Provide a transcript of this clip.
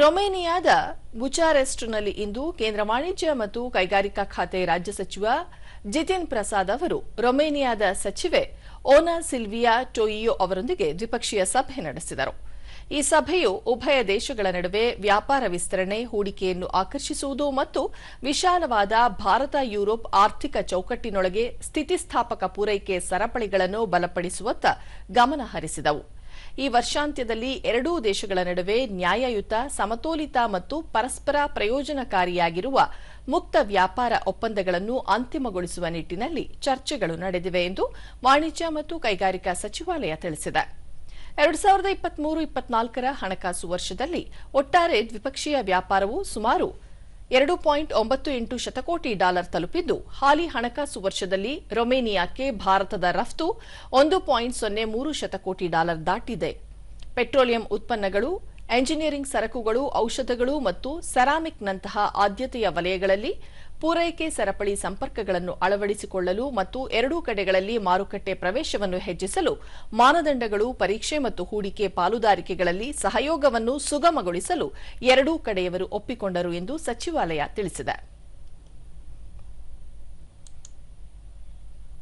ರೊಮೇನಿಯಾದ ಬುಚಾರೆಸ್ಟ್ನಲ್ಲಿ ಇಂದು ಕೇಂದ್ರ ವಾಣಿಜ್ಯ ಮತ್ತು ಕೈಗಾರಿಕಾ ಖಾತೆ ರಾಜ್ಯ ಸಚಿವ ಜಿತಿನ್ ಪ್ರಸಾದ್ ಅವರು ರೊಮೇನಿಯಾದ ಸಚಿವೆ ಓನಾ ಸಿಲ್ವಿಯಾ ಟೊಯಿಯೋ ಅವರೊಂದಿಗೆ ದ್ವಿಪಕ್ಷೀಯ ಸಭೆ ನಡೆಸಿದರು. ಈ ಸಭೆಯು ಉಭಯ ದೇಶಗಳ ನಡುವೆ ವ್ಯಾಪಾರ ವಿಸ್ತರಣೆ, ಹೂಡಿಕೆಯನ್ನು ಆಕರ್ಷಿಸುವುದು ಮತ್ತು ವಿಶಾಲವಾದ ಭಾರತ ಯುರೋಪ್ ಆರ್ಥಿಕ ಚೌಕಟ್ಟಿನೊಳಗೆ ಸ್ಥಿತಿಸ್ಥಾಪಕ ಪೂರೈಕೆ ಸರಪಳಿಗಳನ್ನು ಬಲಪಡಿಸುವತ್ತ ಗಮನ ಹರಿಸಿದವು. ಈ ವರ್ಷಾಂತ್ಯದಲ್ಲಿ ಎರಡೂ ದೇಶಗಳ ನಡುವೆ ನ್ಯಾಯಯುತ, ಸಮತೋಲಿತ ಮತ್ತು ಪರಸ್ಪರ ಪ್ರಯೋಜನಕಾರಿಯಾಗಿರುವ ಮುಕ್ತ ವ್ಯಾಪಾರ ಒಪ್ಪಂದಗಳನ್ನು ಅಂತಿಮಗೊಳಿಸುವ ನಿಟ್ಟಿನಲ್ಲಿ ಚರ್ಚೆಗಳು ನಡೆದಿವೆ ಎಂದು ವಾಣಿಜ್ಯ ಮತ್ತು ಕೈಗಾರಿಕಾ ಸಚಿವಾಲಯ ತಿಳಿಸಿದೆ. ಎರಡು ಸಾವಿರದ ಇಪ್ಪತ್ಮೂರು ಇಪ್ಪತ್ನಾಲ್ಕರ ಹಣಕಾಸು ವರ್ಷದಲ್ಲಿ ಒಟ್ಟಾರೆ ದ್ವಿಪಕ್ಷೀಯ ವ್ಯಾಪಾರವು ಸುಮಾರು ಎರಡು ಪಾಯಿಂಟ್ ಒಂಬತ್ತು ಎಂಟು ಶತಕೋಟಿ ಡಾಲರ್ ತಲುಪಿದ್ದು, ಹಾಲಿ ಹಣಕಾಸು ವರ್ಷದಲ್ಲಿ ರೊಮೇನಿಯಾಕ್ಕೆ ಭಾರತದ ರಫ್ತು ಒಂದು ಪಾಯಿಂಟ್ ಸೊನ್ನೆ ಮೂರು ಶತಕೋಟಿ ಡಾಲರ್ ದಾಟಿದೆ. ಪೆಟ್ರೋಲಿಯಂ ಉತ್ಪನ್ನಗಳು ಎಂಜಿನಿಯರಿಂಗ್ ಸರಕುಗಳು, ಔಷಧಗಳು ಮತ್ತು ಸೆರಾಮಿಕ್ನಂತಹ ಆದ್ಯತೆಯ ವಲಯಗಳಲ್ಲಿ ಪೂರೈಕೆ ಸರಪಳಿ ಸಂಪರ್ಕಗಳನ್ನು ಅಳವಡಿಸಿಕೊಳ್ಳಲು ಮತ್ತು ಎರಡೂ ಕಡೆಗಳಲ್ಲಿ ಮಾರುಕಟ್ಟೆ ಪ್ರವೇಶವನ್ನು ಹೆಚ್ಚಿಸಲು ಮಾನದಂಡಗಳು, ಪರೀಕ್ಷೆ ಮತ್ತು ಹೂಡಿಕೆ ಪಾಲುದಾರಿಕೆಗಳಲ್ಲಿ ಸಹಯೋಗವನ್ನು ಸುಗಮಗೊಳಿಸಲು ಎರಡೂ ಕಡೆಯವರು ಒಪ್ಪಿಕೊಂಡರು ಎಂದು ಸಚಿವಾಲಯ ತಿಳಿಸಿದೆ.